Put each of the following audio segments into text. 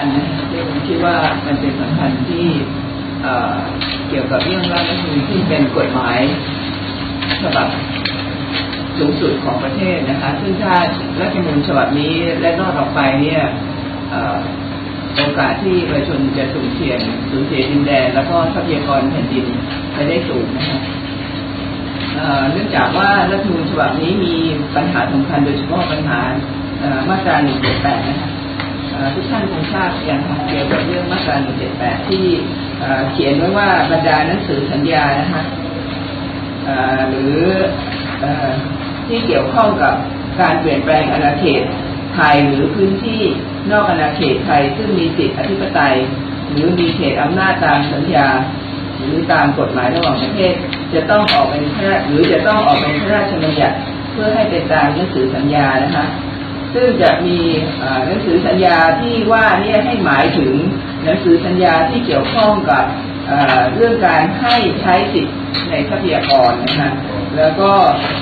คัญนะครับที่ผมคิดว่ามันเป็นสำคัญที่เกี่ยวกับเรื่องร่างรัฐธรรมนูญที่เป็นกฎหมายฉบับสูงสุดของประเทศนะคะ ซึ่งถ้ารัฐธรรมนูญฉบับนี้และนอกออกไปเนี่ยโอกาสที่ประชาชนจะสูญเสียสูญเสียดินแดน แล้วก็ทรัพยากรแผ่นดินไปได้สูงนะคะเนื่องจากว่ารัฐธรรมนูญฉบับนี้มีปัญหาสำคัญโดยเฉพาะปัญหามาตรา178นะคะ ทุกท่านคงทราบอย่างค่เกี่ยวกับเรื่องมาตรา178 ที่เอ่เขียนไว้ว่าบรรดาหนังสือสัญญานะคะหรืออที่เกี่ยวข้องกับการเปลี่ยนแปลงอาณาเขตไทยหรือพื้นที่นอกอาณาเขตไทย ซึ่งมีสิทธิอธิปไตย หรือมีเขตอำนาจตามสัญญา หรือตามกฎหมายระหว่างประเทศ จะต้องออกเป็นพระราชหรือจะต้องออกเป็นพระราชบัญญัติเพื่อให้เป็นตามหนังสือสัญญานะคะ ซึ่งจะมีหนังสือสัญญาที่ว่าเนี่ยให้หมายถึงหนังสือสัญญาที่เกี่ยวข้องกับเรื่องการให้ใช้สิทธิ์ในทรัพยากรนะคะแล้วก็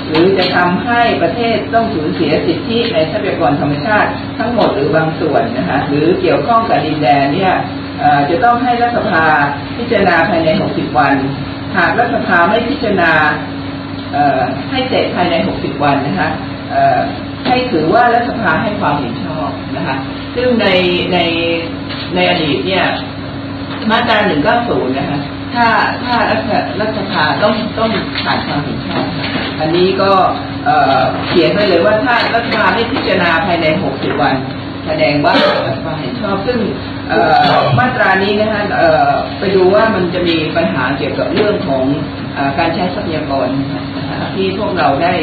หรือจะทำให้ประเทศต้องสูญเสียสิทธิในทรัพยากรธรรมชาติทั้งหมดหรือบางส่วนนะคะหรือเกี่ยวข้องกับดินแดนเนี่ยจะต้องให้รัฐสภาพิจารณาภายใน 60 วัน หากรัฐสภาไม่พิจารณาให้เสร็จภายใน 60 วันนะคะ ให้ถือว่ารัฐสภาให้ความเห็นชอบนะคะ ซึ่งในในในอดีตเนี่ย มาตราหนึ่งก็ศูนะคะ ถ้าถ้ารัฐรัฐสภาต้องต้องผ่านความเห็นชอบ อันนี้ก็เขียนไว้เลยว่าถ้ารัฐสภาไม่พิจารณาภายใน 60 วัน แสดงว่ารัฐบาลเห็นชอบ ซึ่ง มาตรานี้นะคะไปดูว่ามันจะมีปัญหาเกี่ยวกับเรื่องของอการใช้ทรัพยากรที่พวกเราได้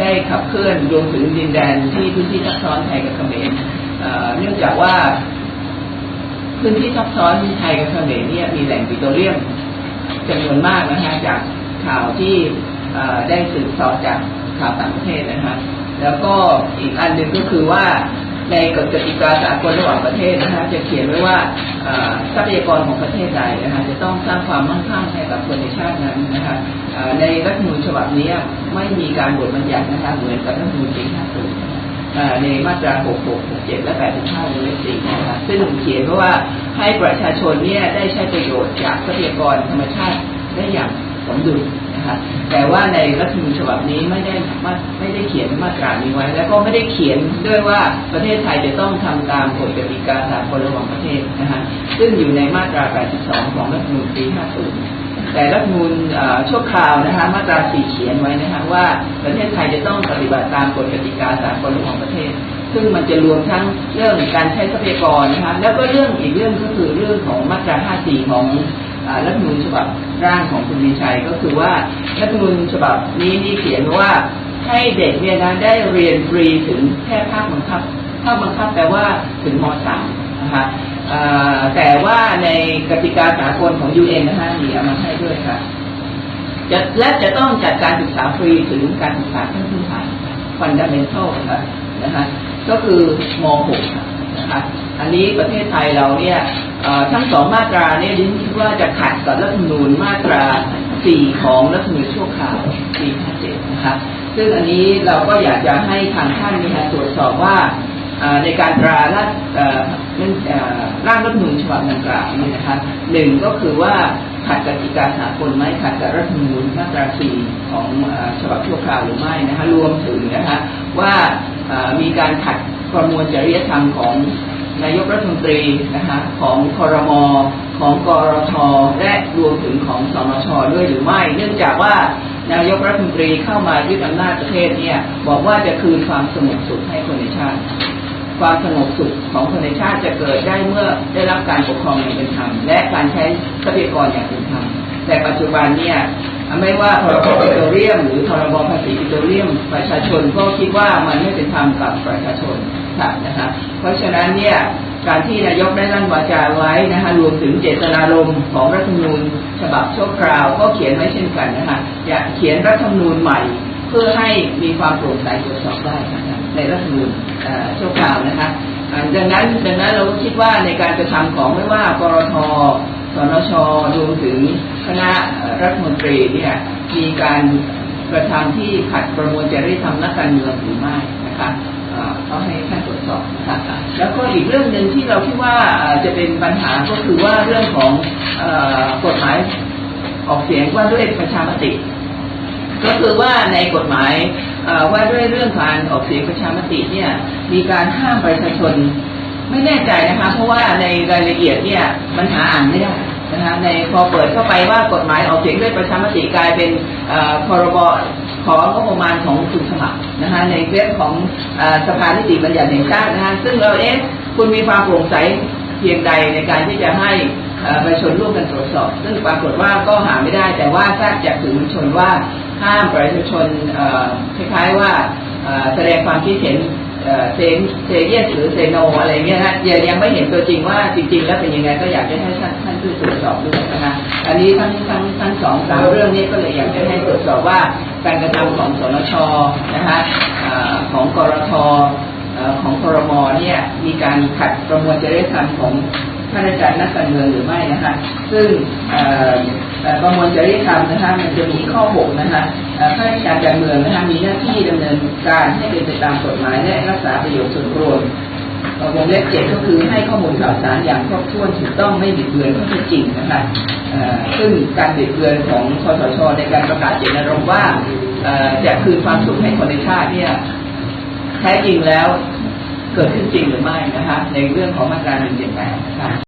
ได้ขับเคลื่อนรวมถึงดินแดนที่พื้นที่ทับซ้อนไทยกับเขมรเอ่อเนื่องจากว่า พื้นที่ทับซ้อนไทยกับเขมรเนี่ยมีแหล่งปิโตรเลียมจำนวนมากนะคะจากข่าวที่ได้สืบสอบจากข่าวต่างประเทศนะคะแล้วก็อีกอันหนึ่งก็คือว่า ในกฎกติกาสากลระหว่างประเทศนะคะจะเขียนไว้ว่าทรัพยากรของประเทศใดนะคะจะต้องสร้างความมั่งคั่งให้กับคนในชาตินั้นนะคะในรัฐมนูญฉบับนี้ไม่มีการบทบัญญัตินะคะเหมือนกับรัฐมนูญปี50ในมาตรา 66 67 และ 85วงเล็บ4นะคะซึ่งเขียนไว้ว่าให้ประชาชนเนี่ยได้ใช้ประโยชน์จากทรัพยากรธรรมชาติได้อย่างสมดุล นะคะแต่ว่าในรัฐธรรมนูญฉบับนี้ไม่ได้ไม่ไม่ได้เขียนมาตรานี้ไว้ แล้วก็ไม่ได้เขียนด้วยว่าประเทศไทยจะต้องทำตามกฎกติกาสากลระหว่างประเทศนะคะซึ่งอยู่ในมาตรา 82 ของรัฐธรรมนูญปี 50แต่รัฐมนูญเอ่อชั่วคราวนะคะมาตราสี่เขียนไว้นะคะว่าประเทศไทยจะต้องปฏิบัติตามกฎกติกาสากลของประเทศ ซึ่งมันจะรวมทั้งเรื่องการใช้ทรัพยากรนะคะแล้วก็เรื่องอีกเรื่องก็คือเรื่องของมาตรา 54 ของ รัฐธรรมนูญฉบับร่างของคุณมีชัยก็คือว่ารัฐธรรมนูญฉบับนี้นี่เขียนว่าให้เด็กเนี่ยนะได้เรียนฟรีถึงแค่ภาคบังคับภาคบังคับแปลว่าถึงม .3 นะคะแต่ว่าในกติกาสากลของ UN นะคะมีเอามาให้ด้วยค่ะจะและจะต้องจัดการศึกษาฟรีถึงการศึกษาขั้นพื้นฐาน fundamental นะคะนะคะ ก็คือม .6 นะคะ อันนี้ประเทศไทยเราเนี่ย ทั้งสองมาตราเนี่ยดิฉันคิดว่าจะขัดกับรัฐธรรมนูญมาตรา4ของรัฐธรรมนูญชั่วคราวปี57นะคะซึ่งอันนี้เราก็อยากจะให้ทางท่านเนยคะตรวจสอบว่าในการตราร่างเอ่อนั่นเอ่อร่างรัฐธรรมนูญฉบับดังกล่าวนี่นะคะหนึ่งก็คือว่าขัดกติกาสากลไหมขัดกับรัฐธรรมนูญมาตราสี่ของฉบับชั่วคราวหรือไม่นะคะรวมถึงนะคะว่ามีการขัดประมวลจริยธรรมของ นายกรัฐมนตรีนะคะของคอรมอของกรทและรวมถึงของสนชด้วยหรือไม่ เนื่องจากว่านายกรัฐมนตรีเข้ามายึดอำนาจประเทศเนี่ยบอกว่าจะคืนความสงบสุขให้คนในชาติ ความสงบสุขของคนในชาติจะเกิดได้เมื่อได้รับการปกครองอย่างเป็นธรรมและการใช้ทรัพยากรอย่างเป็นธรรมแต่ปัจจุบันเนี่ย ไม่ว่าพรบปิโตรเลียม หรือพรบภาษีปิโตรเลียมประชาชนก็คิดว่ามันไม่เป็นธรรมกับประชาชนค่ะนะคะเพราะฉะนั้นเนี่ยการที่นายกได้ลั่นวาจาไว้นะคะรวมถึงเจตนารมณ์ของรัฐธรรมนูญฉบับชั่วคราวก็เขียนไว้เช่นกันนะคะอยากเขียนรัฐธรรมนูญใหม่ เพื่อให้มีความโปร่งใสตรวจสอบได้นะคะในรัฐธรรมนูญชั่วคราวนะคะ ดังนั้นดังนั้นเราคิดว่าในการกระทำของไม่ว่ากรทสนชรวมถึงคณะรัฐมนตรีเนี่ยมีการกระทำที่ขัดประมวลจริยธรรมนักการเมืองหรือไม่นะคะอ่าให้ท่านตรวจสอบนะคะแล้วก็อีกเรื่องหนึ่งที่เราคิดว่าจะเป็นปัญหาก็คือว่าเรื่องของกฎหมายออกเสียงว่าด้วยประชามติ ก็คือว่าในกฎหมาย ว่าด้วยเรื่องการออกเสียงประชามติเนี่ยมีการห้ามประชาชนไม่แน่ใจนะคะ เพราะว่าในรายละเอียดเนี่ยมันหาอ่านไม่ได้นะคะในพอเปิดเข้าไปว่ากฎหมายออกเสียงด้วยประชามติกลายเป็นพรบของงบประมาณของคุณสมัครนะคะในเว็บของเออสภานิติบัญญัติแห่งชาตินะคะซึ่งเราเอ๊ะคุณมีความโปร่งใสเพียงใดในการที่จะให้ เอ่อปชาชนร่วมกันตรวจสอบ ซึ่งปรากฏว่าก็หาไม่ได้ แต่ว่าทราบจากสื่อมวลชนว่าห้ามประชาชนคล้ายๆว่าแสดงความคิดเห็นเอ่อเซนเซเยสหรือเซโนอะไรเงี้ยนะยังยังไม่เห็นตัวจริงว่าจริงๆ แล้วเป็นยังไงก็อยากจะให้ท่านท่านช่วยตรวจสอบด้วยนะคะอันนี้ทั้งทั้งทั้งสองสามเรื่องนี้ก็เลยอยากจะให้ตรวจสอบว่าการกระทำของสนชนะคะของกรทของครมเนี่ยมีการขัดประมวลจริยธรรมของ ข้าราชการนักการเมืองหรือไม่นะคะ ซึ่งประมวลจริยธรรมนะคะมันจะมีข้อหกนะคะข้าราชการการเมืองนะคะมีหน้าที่ดำเนินการให้เป็นไปตามกฎหมายและรักษาประโยชน์ส่วนรวมวงเล็บเจ็ดก็คือให้ข้อมูลข่าวสารอย่างครบถ้วนถูกต้องไม่บิดเบือนข้อเท็จจริงนะคะซึ่งการบิดเบือนของคอสชในการประกาศเจตนารมณ์ว่าจะคืนความสุขให้คนในชาติเนี่ยแท้จริงแล้ว เกิดขึ้นจริงหรือไม่นะคะในเรื่องของมาตรา178ค่ะ